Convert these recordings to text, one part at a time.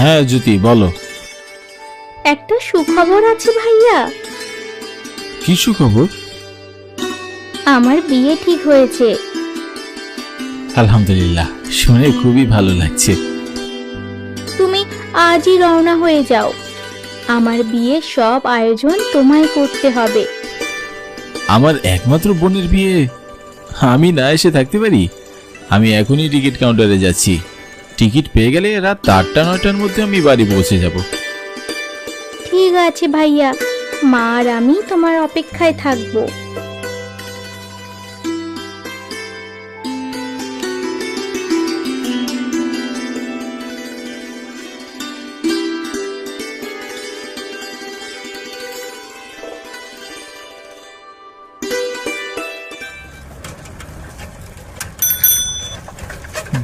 হ্যাঁ জ্যোতি বলো। একটা সুখবর আছে ভাইয়া। কি খবর আমার বিয়ে ঠিক হয়েছে। আলহামদুলিল্লাহ শুনে খুবই ভালো লাগছে। তুমি আজই রওনা হয়ে যাও। আমার বিয়ের সব আয়োজন তোমায় করতে হবে। আমার একমাত্র বোনের বিয়ে? আমি না এসে থাকতে পারি? আমি এখনই টিকিট কাউন্টারে যাচ্ছি। টিকিট পেয়ে গেলে রাত আটটা নয়টার মধ্যে আমি বাড়ি পৌঁছে যাব। ঠিক আছে ভাইয়া। মা আর আমি তোমার অপেক্ষায় থাকব।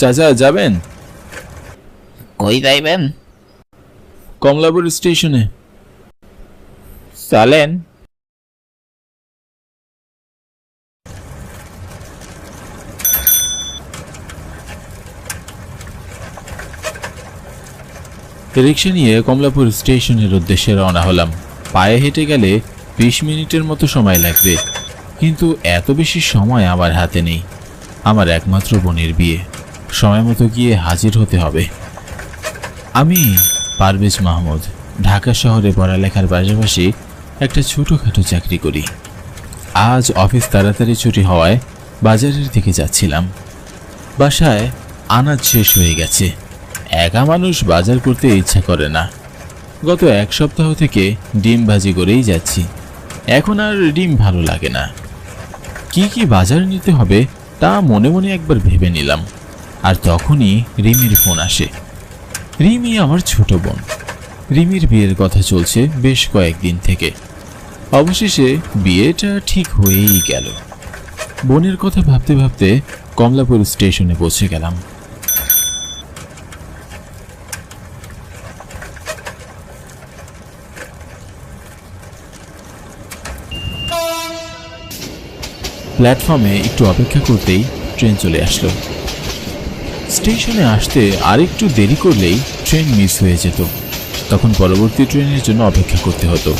চাচা যাবেন? কই যাইবেন। কমলাপুর স্টেশনে। চলেন। রিক্সা নিয়ে কমলাপুর স্টেশনের উদ্দেশ্যে রওনা হলাম। পায়ে হেঁটে গেলে বিশ মিনিটের মতো সময় লাগবে। কিন্তু এত বেশি সময় আমার হাতে নেই। আমার একমাত্র বোনের বিয়ে। সময় মতো গিয়ে হাজির হতে হবে। আমি পারভেজ মাহমুদ, ঢাকা শহরে পড়ালেখার পাশাপাশি একটা ছোটোখাটো চাকরি করি। আজ অফিস তাড়াতাড়ি ছুটি হওয়ায় বাজারের দিকে যাচ্ছিলাম। বাসায় আনাজ শেষ হয়ে গেছে। একা মানুষ বাজার করতে ইচ্ছা করে না। গত এক সপ্তাহ থেকে ডিম ভাজি করেই যাচ্ছি। এখন আর ডিম ভালো লাগে না। কি কি বাজার নিতে হবে তা মনে মনে একবার ভেবে নিলাম। আর তখনই রিমির ফোন আসে। রিমি আমার ছোট বোন। রিমির বিয়ের কথা চলছে বেশ কয়েকদিন থেকে। অবশেষে বিয়েটা ঠিক হয়েই গেল। বোনের কথা ভাবতে ভাবতে কমলাপুর স্টেশনে পৌঁছে গেলাম। প্ল্যাটফর্মে একটু অপেক্ষা করতেই ট্রেন চলে আসলো। স্টেশনে আসতে আরেকটু দেরি করলেই ট্রেন মিস হয়ে যেত। তখন পরবর্তী ট্রেনের জন্য অপেক্ষা করতে হতো।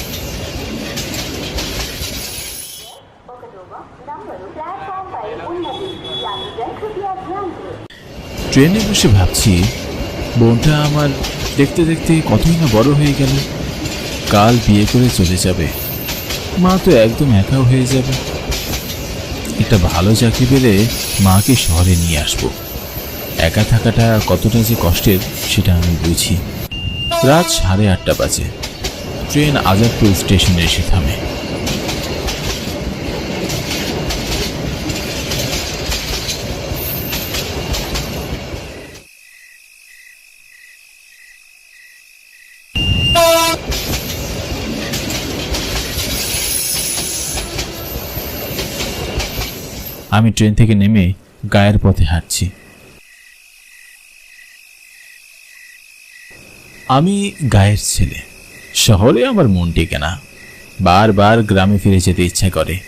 ট্রেনে বসে ভাবছি, বোনটা আমার দেখতে দেখতে কতই না বড় হয়ে গেল। কাল বিয়ে করে চলে যাবে। মা তো একদম একাও হয়ে যাবে। একটা ভালো চাকরি পেলে মাকে শহরে নিয়ে আসব। একা থাকাটা কতটা যে কষ্টের, সেটা আমি বুঝি। রাত সাড়ে আটটা বাজে। ট্রেন আজাদপুর স্টেশনে এসে থামে। আমি ট্রেন থেকে নেমে গায়ের পথে হাঁটছি। আমি গায়ের ছেলে। শহরে আমার মন টেকে না। বারবার গ্রামে ফিরে যেতে ইচ্ছা করে।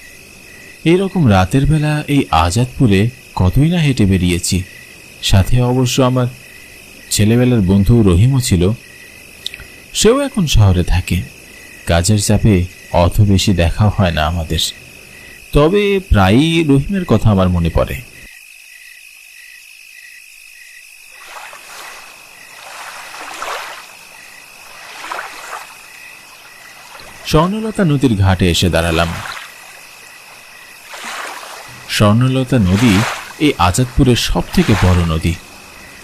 এরকম রাতের বেলা এই আজাদপুরে কতই না হেঁটে বেরিয়েছি। সাথে অবশ্য আমার ছেলেবেলার বন্ধু রহিমও ছিল। সেও এখন শহরে থাকে। কাজের চাপে অত বেশি দেখা হয় না আমাদের। তবে প্রায়ই রহিমের কথা আমার মনে পড়ে। স্বর্ণলতা নদীর ঘাটে এসে দাঁড়ালাম। স্বর্ণলতা নদী এই আজাদপুরের সব থেকে বড় নদী।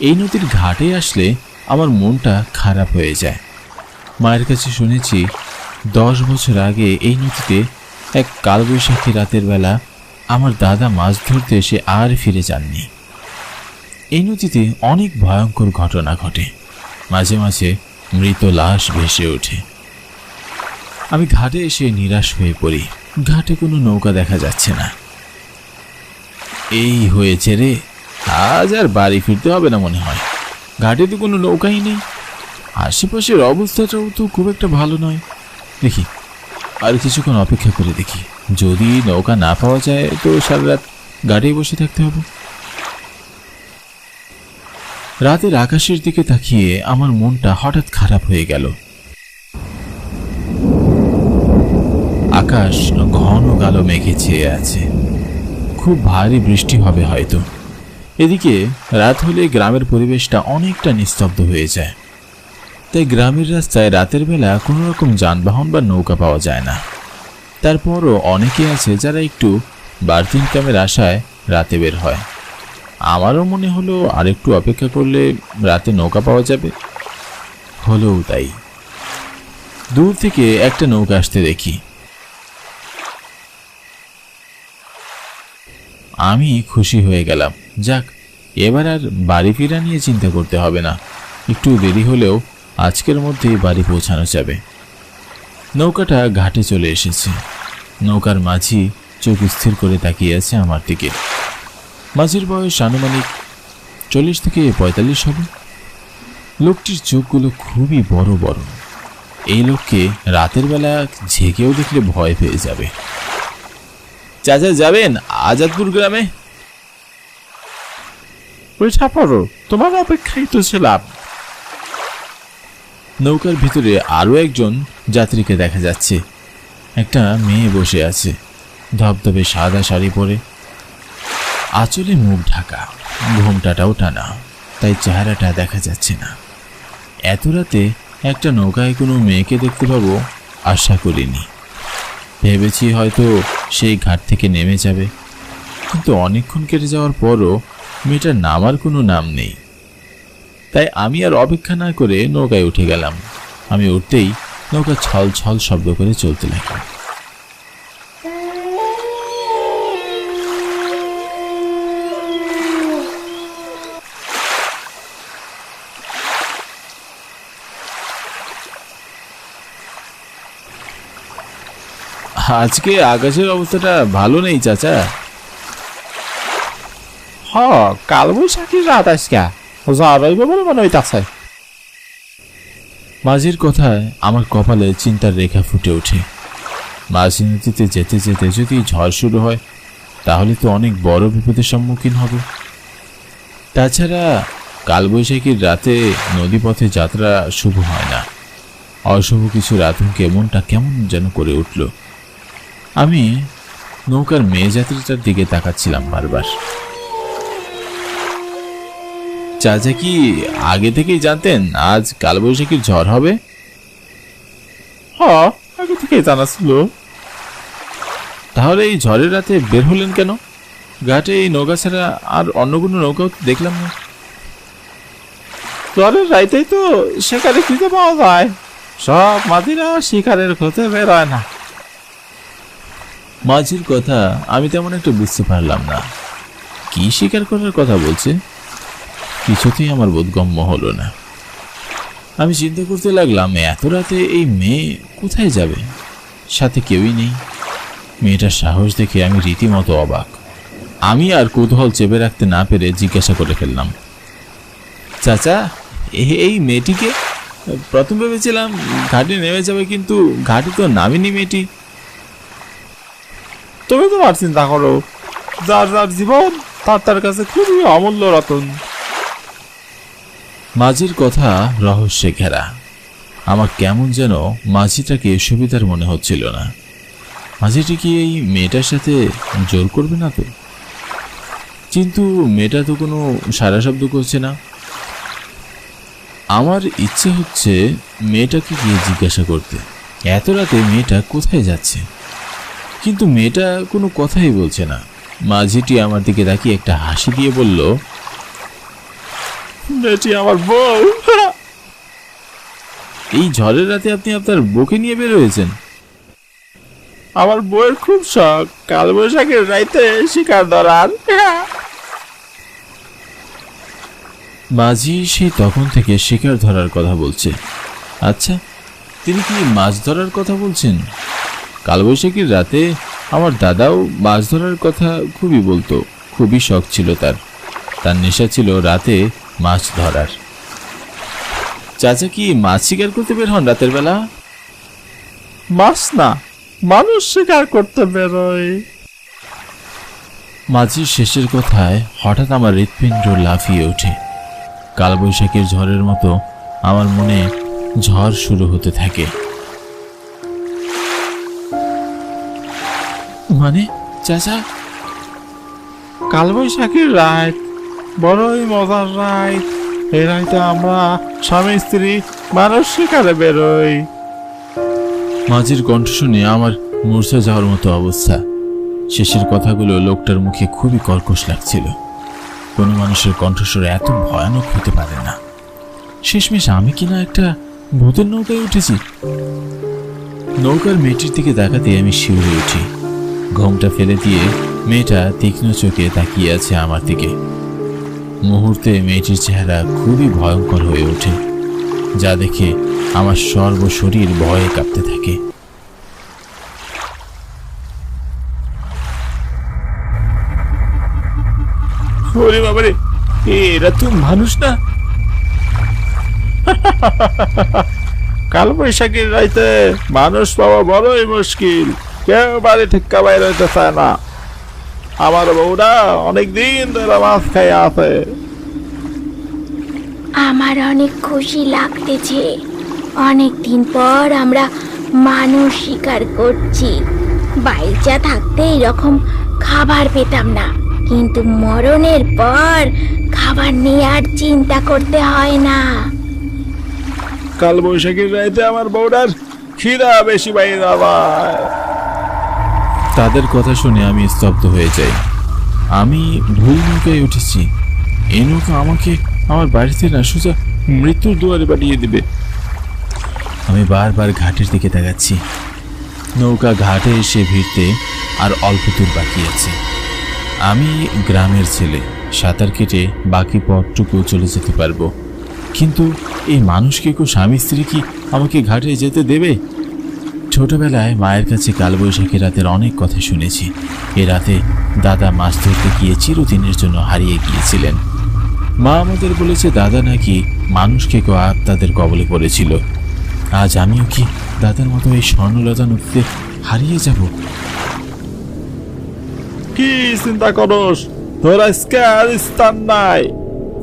এই নদীর ঘাটে আসলে আমার মনটা খারাপ হয়ে যায়। মায়ের কাছে শুনেছি, দশ বছর আগে এই নদীতে এক কালবৈশাখী রাতের বেলা আমার দাদা মাছ ধরতে এসে আর ফিরে যাননি। এই নদীতে অনেক ভয়ঙ্কর ঘটনা ঘটে। মাঝে মাঝে মৃত লাশ ভেসে ওঠে। আমি ঘাটে এসে নিরাশ হয়ে পড়ি। ঘাটে কোনো নৌকা দেখা যাচ্ছে না। এই হয়েছে রে। আজ আর বাড়ি ফিরতে হবে না মনে হয়। ঘাটে তো কোনো নৌকাই নেই। আশেপাশের অবস্থাটাও তো খুব একটা ভালো নয়। দেখি, আর কিছুক্ষণ অপেক্ষা করে দেখি। যদি নৌকা না পাওয়া যায়, তো সারা রাত গাড়ি বসে থাকতে হবে। রাতের আকাশের দিকে তাকিয়ে আমার মনটা হঠাৎ খারাপ হয়ে গেল। আকাশ ঘন কালো মেঘে চেয়ে আছে। খুব ভারী বৃষ্টি হবে হয়তো। এদিকে রাত হলে গ্রামের পরিবেশটা অনেকটা নিস্তব্ধ হয়ে যায়। তাই গ্রামের রাস্তায় রাতের বেলা কোনো রকম যানবাহন বা নৌকা পাওয়া যায় না। তারপরও অনেকে আছে যারা একটু বাড়তি ইনকামের আশায় রাতে বের হয়। আমারও মনে হলো আরেকটু অপেক্ষা করলে রাতে নৌকা পাওয়া যাবে। হলোও তাই। দূর থেকে একটা নৌকা আসতে দেখি। আমি খুশি হয়ে গেলাম। যাক, এবার আর বাড়ি ফেরা নিয়ে চিন্তা করতে হবে না। একটু দেরি হলেও আজকের মধ্যেই বাড়ি পৌঁছানো যাবে। নৌকাটা ঘাটে চলে এসেছে। নৌকার মাঝি চোখ স্থির করে তাকিয়ে আছে আমার দিকে। মাঝির বয়স আনুমানিক চল্লিশ থেকে পঁয়তাল্লিশ হবে। লোকটির চোখগুলো খুবই বড় বড়। এই লোককে রাতের বেলা ঝেঁকেও দেখলে ভয় পেয়ে যাবে। চাচা যাবেন আজাদপুর গ্রামে? ওইটা পড়ো তোমার অপেক্ষায় তো ছিলাম। নৌকার ভিতরে আরও একজন যাত্রীকে দেখা যাচ্ছে। একটা মেয়ে বসে আছে ধবধবে সাদা শাড়ি পরে। আঁচলে মুখ ঢাকা ঘোমটাটাও টানা তাই চেহারাটা দেখা যাচ্ছে না। এত রাতে একটা নৌকায় কোনো মেয়েকে দেখতে পাবো আশা করিনি। ভেবেছি হয়তো সেই ঘাট থেকে নেমে যাবে। কিন্তু অনেকক্ষণ কেটে যাওয়ার পরও মেয়েটার নামার কোনো নাম নেই। তাই আমি আর অপেক্ষা না করে নৌকায় উঠে গেলাম। আমি উঠতেই নৌকা ছল ছল শব্দ করে চলতে লাগল। আজকে আকাশের অবস্থাটা ভালো নেই, চাচা। হ কাল বৈশাখীর রাত আজকা। যা রইবে বলে মনে হইতাছে মাঝির কথায় আমার কপালে চিন্তার রেখা ফুটে ওঠে। মাঝি নদীতে যেতে যেতে যদি ঝড় শুরু হয়, তাহলে তো অনেক বড় বিপদের সম্মুখীন হব। তাছাড়া কালবৈশাখীর রাতে নদীপথে যাত্রা শুভ হয় না। অশুভ কিছু আতঙ্কে মনটা কেমন যেন করে উঠল। আমি নৌকার মেয়ে যাত্রীটার দিকে তাকাচ্ছিলাম বারবার। চাচা কি আগে থেকেই জানতেন আজ কালবৈশাখীর ঝড় হবে? হ আগে থেকেই জানা ছিল। তাহলে এই ঝড়ের রাতে বের হলেন কেন? ঘাটে এই নৌকা ছাড়া আর অন্য কোনো নৌকাও দেখলাম না। জ্বরের রাইতেই তো শিকারে খিদে পাওয়া যায়। সব মাদিরা শিকারের খোঁজে বেরোয় না। মাঝির কথা আমি তেমন একটা বুঝতে পারলাম না। কি স্বীকার করার কথা বলছে? কিছুতেই আমার বোধগম্য হলো না। আমি চিন্তা করতে লাগলাম, এত রাতে এই মেয়ে কোথায় যাবে? সাথে কেউই নেই। মেয়েটার সাহস দেখে আমি রীতিমতো অবাক। আমি আর কৌতূহল চেপে রাখতে না পেরে জিজ্ঞাসা করে ফেললাম, চাচা এই মেয়েটিকে? প্রথম ভেবেছিলাম ঘাটে নেমে যাবে, কিন্তু ঘাটে তো নামেনি মেয়েটি। তুমি তোমার চিন্তা করো। যার যার জীবন, তার তার কাছে খুবই অমূল্য রতন। মাঝির কথা রহস্যে ঘেরা। আমার কেমন যেন মাঝিটাকে সুবিধার মনে হচ্ছিল না। মাঝিটি কি এই মেয়েটার সাথে জোর করবে না তো? কিন্তু মেয়েটা তো কোনো সারা শব্দ করছে না। আমার ইচ্ছে হচ্ছে মেয়েটাকে গিয়ে জিজ্ঞাসা করতে। এত রাতে মেয়েটা কোথায় যাচ্ছে? কিন্তু মেয়েটা কোনো কথাই বলছে না। মাঝিটি আমার দিকে তাকিয়ে একটা হাসি দিয়ে বলল মেয়েটি আমার বউ। এই ঝড়ের রাতে আপনি আপনার বউকে নিয়ে বের হয়েছেন। আমার বউয়ের খুব শখ। কাল বৈশাখের রাইতে শিকার ধরার মাঝি সেই তখন থেকে শিকার ধরার কথা বলছে। আচ্ছা তিনি কি মাছ ধরার কথা বলছেন? কালবৈশাখীর রাতে আমার দাদাও মাছ ধরার কথা খুবই বলতো খুবই শখ ছিল তার। তার নেশা ছিল রাতে মাছ ধরার। চাচা কি মাছ শিকার করতে বের হন রাতের বেলা? মাছ না মানুষ শিকার করতে বেরোয়। মাঝির শেষের কথায় হঠাৎ আমার হৃৎপিণ্ড লাফিয়ে ওঠে। কালবৈশাখীর ঝড়ের মতো আমার মনে ঝড় শুরু হতে থাকে। মানে চাচা? কালবৈশাখীর রাত বড়ই মজার রাত এই রাইতে আমরা স্বামী স্ত্রী মানুষ শিকারে বেরোই। মাঝির কণ্ঠ শুনে আমার মূর্ছা যাওয়ার মতো অবস্থা। শেষের কথাগুলো লোকটার মুখে খুবই কর্কশ লাগছিল। কোনো মানুষের কণ্ঠস্বর এত ভয়ানক হতে পারে না। শেষমেশ আমি কিনা একটা ভূতের নৌকায় উঠেছি? নৌকার মেয়েটির দিকে তাকাতে আমি শিউরে উঠি। ঘোমটা ফেলে দিয়ে মেয়েটা তীক্ষ্ণ চোখে তাকিয়ে আছে আমার দিকে। মুহূর্তে মেয়েটির চেহারা খুবই ভয়ঙ্কর হয়ে ওঠে, যা দেখে আমার সর্বশরীর ভয়ে কাঁপতে থাকে। এরা তো মানুষ না। কালবৈশাখীর রাইতে মানুষ পাওয়া বড়ই মুশকিল। কেউ বাড়ি ঠিকা বাইরে হইতে চায় না। আমার বউরা অনেক দিন ধরে মাছ খাই আছে। আমার অনেক খুশি লাগতেছে। অনেক দিন পর আমরা মানুষ শিকার করছি। বাইচা থাকতে এরকম খাবার পেতাম না। কিন্তু মরণের পর খাবার নিয়ে আর চিন্তা করতে হয় না। কাল বৈশাখীর রাইতে আমার বউরার খিদা বেশি বাইরে আবার তাদের কথা শুনে আমি স্তব্ধ হয়ে যাই। আমি ভুল নৌকায় উঠেছি। এই নৌকা আমাকে আমার বাড়িতে না সোজা মৃত্যুর দুয়ারে পাঠিয়ে দেবে। আমি বারবার ঘাটের দিকে তাকাচ্ছি। নৌকা ঘাটে এসে ভিড়তে আর অল্প দূর বাকি আছে। আমি গ্রামের ছেলে, সাঁতার কেটে বাকি পথটুকু চলে যেতে পারব। কিন্তু এই মানুষকে কেউ স্বামী স্ত্রী কি আমাকে ঘাটে যেতে দেবে? ছোটবেলায় মায়ের কাছে কালবৈশাখী রাতের অনেক কথা শুনেছি। এ রাতে দাদা মাছ ধরতে গিয়ে চিরদিনের জন্য হারিয়ে গিয়েছিলেন। মা আমাদের বলেছে, দাদা নাকি মানুষকে কেউ আত্মাদের কবলে পড়েছিল। আজ আমিও কি দাদার মতো এই স্বর্ণলতা নদীতে হারিয়ে যাব? কি চিন্তা করস? তোর আর স্থান নাই।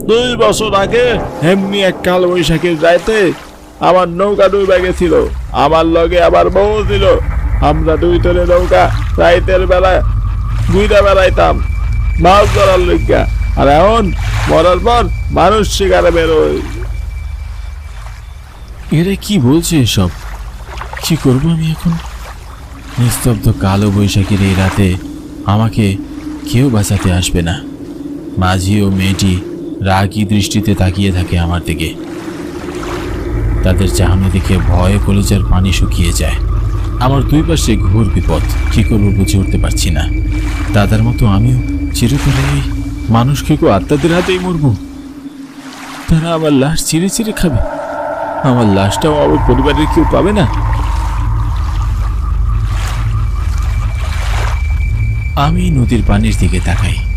দুই বছর আগে এমনি এক কালবৈশাখীর রাইতে আমার নৌকা ডুবে গেছিল আমার লগে আবার বউ ছিল। আমরা দুই তলে নৌকা রাইতের বেলা ঘুরে বেড়াইতাম, মাছ ধরার লইগা। আর এখন মরার পর মানুষ শিকারে বেরোয় এরা কি বলছে এসব? কি করব আমি এখন? নিস্তব্ধ কালো বৈশাখীর এই রাতে আমাকে কেউ বাঁচাতে আসবে না। মাঝি ও মেয়েটি রাগী দৃষ্টিতে তাকিয়ে থাকে আমার দিকে। তাদের চাহনি দেখে ভয়ে কলিজার পানি শুকিয়ে যায়। আমার দুই পাশে ঘোর বিপদ, কি করব বুঝে উঠতে পারছি না। দাদার মতো আমিও চিরতরে এই মানুষকে কেউ আত্মাদের হাতেই মরবো। তারা আমার লাশ চিরে চিরে খাবে। আমার লাশটাও আমার পরিবারের কেউ পাবে না। আমি নদীর পানির দিকে তাকাই।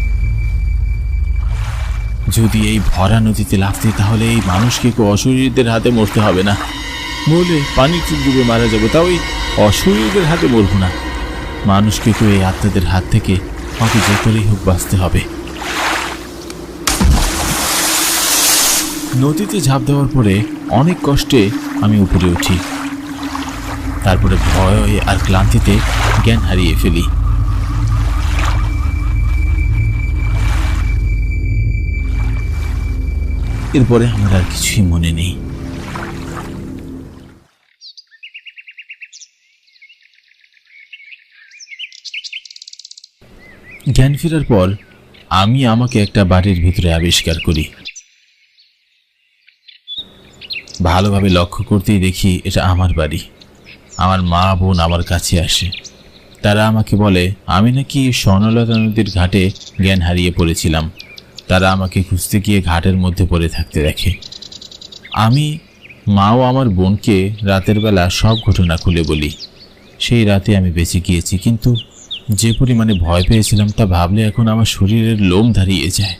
যদি এই ভরা নদীতে লাফ তাহলে এই মানুষকে কেউ অশরীরদের হাতে মরতে হবে না। মরলে পানিতে ডুবে মারা যাব, তাও এই অশরীরদের হাতে মরবো না। মানুষকে কেউ এই আত্মাদের হাত থেকে আমাকে যে করেই হোক বাঁচতে হবে। নদীতে ঝাঁপ দেওয়ার পরে অনেক কষ্টে আমি উপরে উঠি। তারপরে ভয় আর ক্লান্তিতে জ্ঞান হারিয়ে ফেলি। এরপরে আমার আর কিছুই মনে নেই। জ্ঞান ফেরার পর আমি আমাকে একটা বাড়ির ভিতরে আবিষ্কার করি। ভালোভাবে লক্ষ্য করতেই দেখি এটা আমার বাড়ি। আমার মা বোন আমার কাছে আসে। তারা আমাকে বলে, আমি নাকি স্বর্ণলতা নদীর ঘাটে জ্ঞান হারিয়ে পড়েছিলাম। তারা আমাকে খুঁজতে গিয়ে ঘাটের মধ্যে পড়ে থাকতে দেখে। আমি মা ও আমার বোনকে রাতের বেলা সব ঘটনা খুলে বলি। সেই রাতে আমি বেঁচে গিয়েছি, কিন্তু যে পরিমাণে ভয় পেয়েছিলাম তা ভাবলে এখন আমার শরীরের লোম দাঁড়িয়ে যায়।